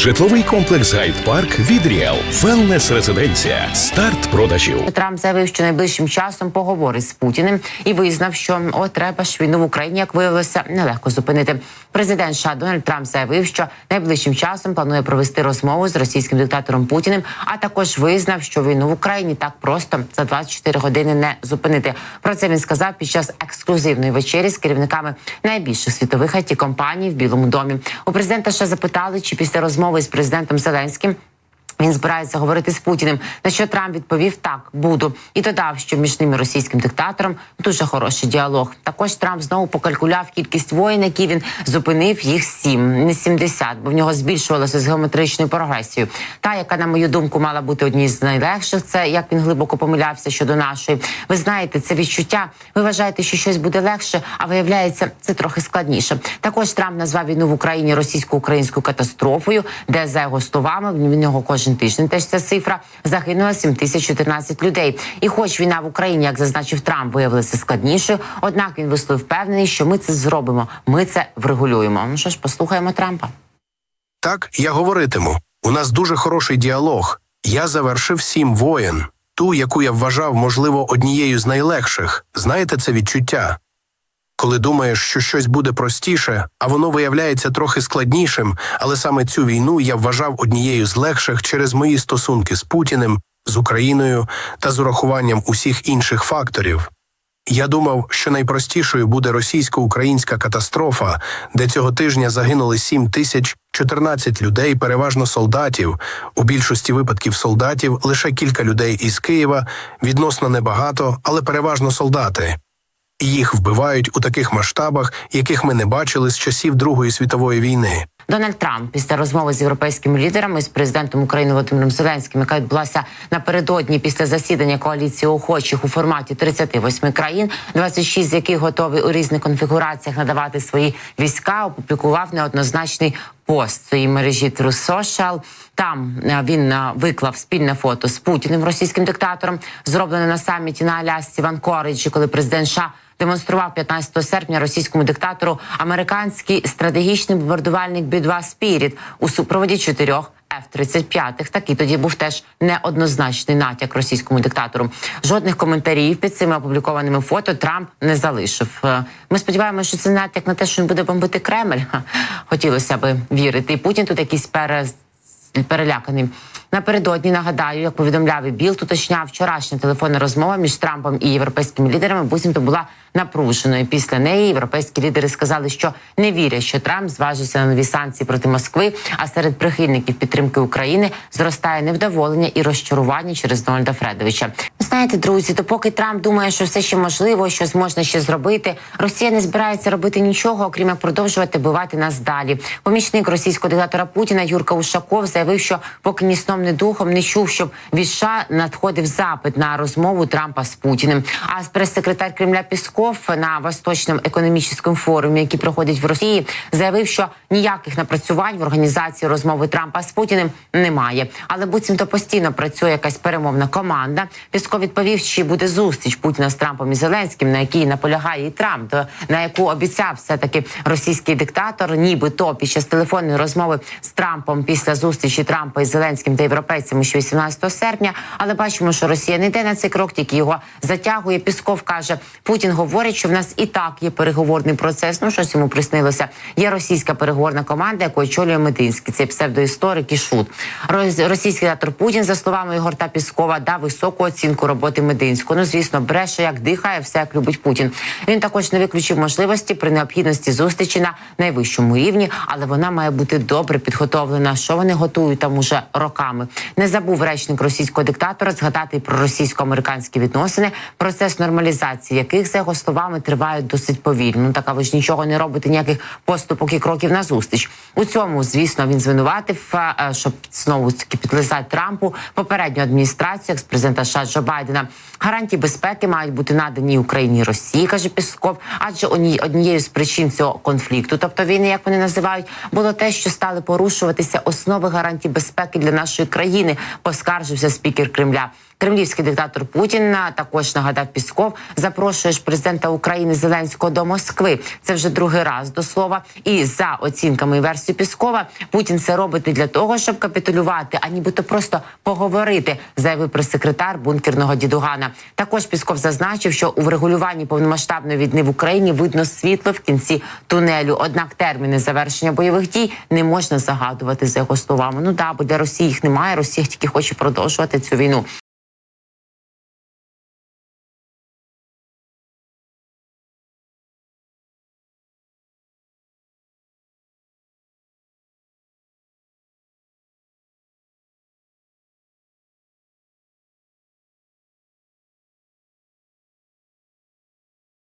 Житловий комплекс Гайд Парк від Ріел. Велнес резиденція. Старт продажів. Трамп заявив, що найближчим часом поговорить з Путіним і визнав, що о треба ж війну в Україні, як виявилося, нелегко зупинити. Президент США Дональд Трамп заявив, що найближчим часом планує провести розмову з російським диктатором Путіним, а також визнав, що війну в Україні так просто за 24 години не зупинити. Про це він сказав під час ексклюзивної вечері з керівниками найбільших світових it компаній в Білому домі. У президента ще запитали, чи після розмови з президентом Зеленським. Він збирається говорити з Путіним. На що Трамп відповів так, буду і додав, що між ним і російським диктатором дуже хороший діалог. Також Трамп знову покалькуляв кількість воїн, які він зупинив їх сім, не 70, бо в нього збільшувалося з геометричною прогресією. Та, яка, на мою думку, мала бути однією з найлегших, це як він глибоко помилявся щодо нашої. Ви знаєте, це відчуття. Ви вважаєте, що щось буде легше, а виявляється, це трохи складніше. Також Трамп назвав війну в Україні російсько-українською катастрофою, де за його словами в нього кожен тиждень теж ця цифра загинула 7014 людей. І, хоч війна в Україні, як зазначив Трамп, виявилася складнішою, однак він висловив впевнений, що ми це зробимо. Ми це врегулюємо. Ну що ж, послухаємо Трампа. Так, я говоритиму. У нас дуже хороший діалог. Я завершив сім воєн. Ту, яку я вважав, можливо, однією з найлегших. Знаєте це відчуття? Коли думаєш, що щось буде простіше, а воно виявляється трохи складнішим, але саме цю війну я вважав однією з легших через мої стосунки з Путіним, з Україною та з урахуванням усіх інших факторів. Я думав, що найпростішою буде російсько-українська катастрофа, де цього тижня загинули 7 тисяч 14 людей, переважно солдатів. У більшості випадків солдатів лише кілька людей із Києва, відносно небагато, але переважно солдати. Їх вбивають у таких масштабах, яких ми не бачили з часів Другої світової війни. Дональд Трамп після розмови з європейськими лідерами з президентом України Володимиром Зеленським, яка відбулася напередодні після засідання коаліції охочих у форматі 38 країн, 26 з яких готові у різних конфігураціях надавати свої війська, опублікував неоднозначний пост в мережі Social. Там е, він е, виклав спільне фото з Путіним, російським диктатором, зроблене на саміті на Алясці в Анкориджі, коли президент США демонстрував 15 серпня російському диктатору американський стратегічний бомбардувальник B-2 Spirit у супроводі чотирьох F-35. Такий тоді був теж неоднозначний натяк російському диктатору. Жодних коментарів під цими опублікованими фото Трамп не залишив. Е, Ми сподіваємося, що це натяк на те, що він буде бомбити Кремль. Хотілося би вірити. І Путін тут якийсь пере переляканий. Напередодні нагадаю, як повідомляв і Білд, уточняв вчорашня телефонна розмова між Трампом і європейськими лідерами. Буцімто була напруженою. Після неї європейські лідери сказали, що не вірять, що Трамп зважиться на нові санкції проти Москви. А серед прихильників підтримки України зростає невдоволення і розчарування через Дональда Фредовича. Знаєте, друзі, то поки Трамп думає, що все ще можливо, щось можна ще зробити, Росія не збирається робити нічого, окрім як продовжувати бивати нас далі. Помічник російського диктатора Путіна Юрка Ушаков заявив, що поки ні сном, ні духом не чув, щоб від США надходив запит на розмову Трампа з Путіним. А прес-секретар Кремля Пісков на Восточному економічному форумі, який проходить в Росії, заявив, що ніяких напрацювань в організації розмови Трампа з Путіним немає. Але буцімто постійно працює якась перемовна команда. Пісков відповів, чи буде зустріч Путіна з Трампом і Зеленським, на якій наполягає і Трамп, на яку обіцяв все таки російський диктатор, нібито під час телефонної розмови з Трампом після зустрічі Трампа із Зеленським та європейцями ще 18 серпня. Але бачимо, що Росія не йде на цей крок, тільки його затягує. Пісков каже, Путін говорить, що в нас і так є переговорний процес. Ну щось йому приснилося. Є російська переговорна команда, яку очолює Мединський. Цей псевдоісторик і шут. Російський диктатор Путін, за словами Ігорта Піскова, дав високу оцінку роботи Мединського. Ну звісно, бреше, як дихає, все як любить Путін. Він також не виключив можливості при необхідності зустрічі на найвищому рівні, але вона має бути добре підготовлена. Що вони готують там уже роками. Не забув речник російського диктатора згадати про російсько-американські відносини, процес нормалізації яких за його словами триває досить повільно. Ну так а ви ж нічого не робите, ніяких поступок і кроків на зустріч. У цьому, звісно, він звинуватив, е, щоб знову таки підлизати Трампу попередню адміністрацію екс-президента США Джо Байдена. Гарантії безпеки мають бути надані Україні Росії, каже Пісков. Адже одні- однією з причин цього конфлікту, тобто війни, як вони називають, було те, що стали порушуватися основи гарантій безпеки для нашої країни. Поскаржився спікер Кремля. Кремлівський диктатор Путін також нагадав Пісков, запрошуєш президента України Зеленського до Москви. Це вже другий раз до слова. І за оцінками і версією Піскова, Путін це робить для того, щоб капітулювати, а нібито просто поговорити, заявив прес-секретар бункерного дідугана. Також Пісков зазначив, що у врегулюванні повномасштабної війни в Україні видно світло в кінці тунелю. Однак терміни завершення бойових дій не можна загадувати за його словами. Ну да, бо для Росії їх немає. Росія тільки хоче продовжувати цю війну.